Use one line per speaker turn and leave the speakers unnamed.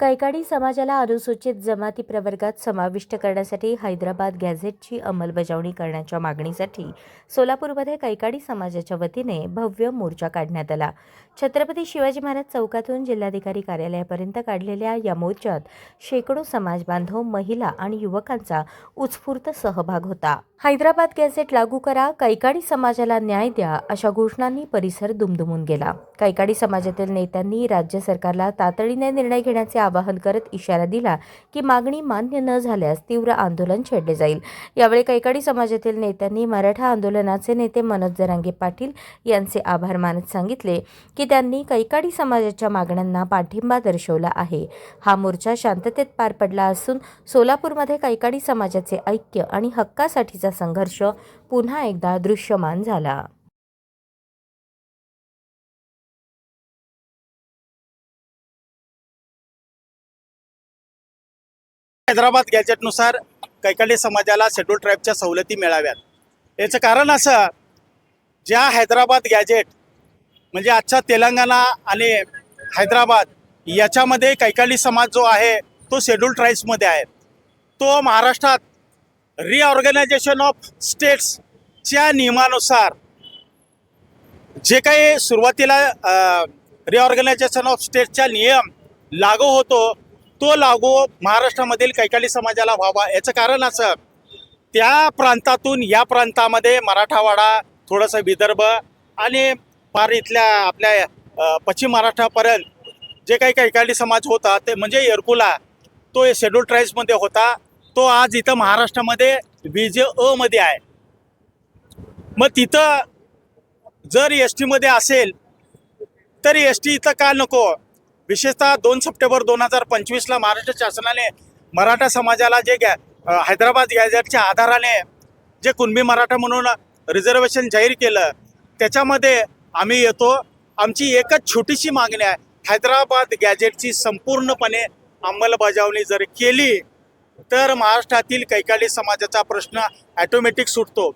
कैकाडी समाजाला अनुसूचित जमाती प्रवर्गात समाविष्ट करण्यासाठी हैदराबाद गॅझेटची अंमलबजावणी करण्याच्या मागणीसाठी सोलापूरमध्ये कैकाडी समाजाच्या वतीने भव्य मोर्चा काढण्यात आला. छत्रपती शिवाजी महाराज चौकातून जिल्हाधिकारी कार्यालयापर्यंत काढलेल्या या मोर्चात शेकडो समाज बांधव महिला आणि युवकांचा उत्स्फूर्त सहभाग होता. हैदराबाद गॅझेट लागू करा कैकाडी समाजाला न्याय द्या अशा घोषणांनी परिसर दुमदुमून गेला. कैकाडी समाजातील नेत्यांनी राज्य सरकारला तातडीने निर्णय घेण्याचे आवाहन करत इशारा दिला की मागणी मान्य न झाल्यास तीव्र आंदोलन छेडले जाईल. यावेळी कैकाडी समाजातील नेत्यांनी मराठा आंदोलनाचे नेते मनोज जरांगे पाटील यांचे आभार मानत सांगितले की त्यांनी कैकाडी समाजाच्या मागण्यांना पाठिंबा दर्शवला आहे. हा मोर्चा शांततेत पार पडला असून सोलापूरमध्ये कैकाडी समाजाचे ऐक्य आणि हक्कासाठीचा संघर्ष पुन्हा एकदा दृश्यमान झाला.
हैदराबाद गॅजेटनुसार कैकाडी समाजाला शेड्यूल ट्राईबच्या सवलती मिळाव्यात. याचं कारण असं ज्या हैदराबाद गॅजेट म्हणजे आजचा तेलंगणा आणि हैदराबाद याच्यामध्ये कैकाडी समाज जो आहे तो शेड्यूल ट्राईब्समध्ये आहे. तो महाराष्ट्रात रिऑर्गनायझेशन ऑफ स्टेट्सच्या नियमानुसार जे काही सुरुवातीला रिऑर्गनायझेशन ऑफ स्टेटचा नियम लागू होतो तो लागू महाराष्ट्रामधील कैकाली समाजाला व्हावा याचं कारण असं त्या प्रांतातून या प्रांतामध्ये मराठावाडा थोडंसं विदर्भ आणि फार इथल्या आपल्या पश्चिम महाराष्ट्रापर्यंत जे काही कैकाली समाज होता ते म्हणजे येरकुला तो शेड्यूल ट्राईब्समध्ये होता. तो आज इथं महाराष्ट्रामध्ये बी जे अमध्ये आहे. मग तिथं जर एस टीमध्ये असेल तर एस टी इथं का नको? विशेषतः दोन सप्टेंबर दोन हजार पंचवीसला महाराष्ट्र शासनाने मराठा समाजाला जे गॅ हैदराबाद गॅजेटच्या आधाराने जे कुणबी मराठा म्हणून रिझर्वेशन जाहीर केलं त्याच्यामध्ये आम्ही येतो. आमची एकच छोटीशी मागणी आहे. हैदराबाद गॅजेटची संपूर्णपणे अंमलबजावणी जर केली तर महाराष्ट्रातील कैकाली समाजाचा प्रश्न ॲटोमॅटिक सुटतो.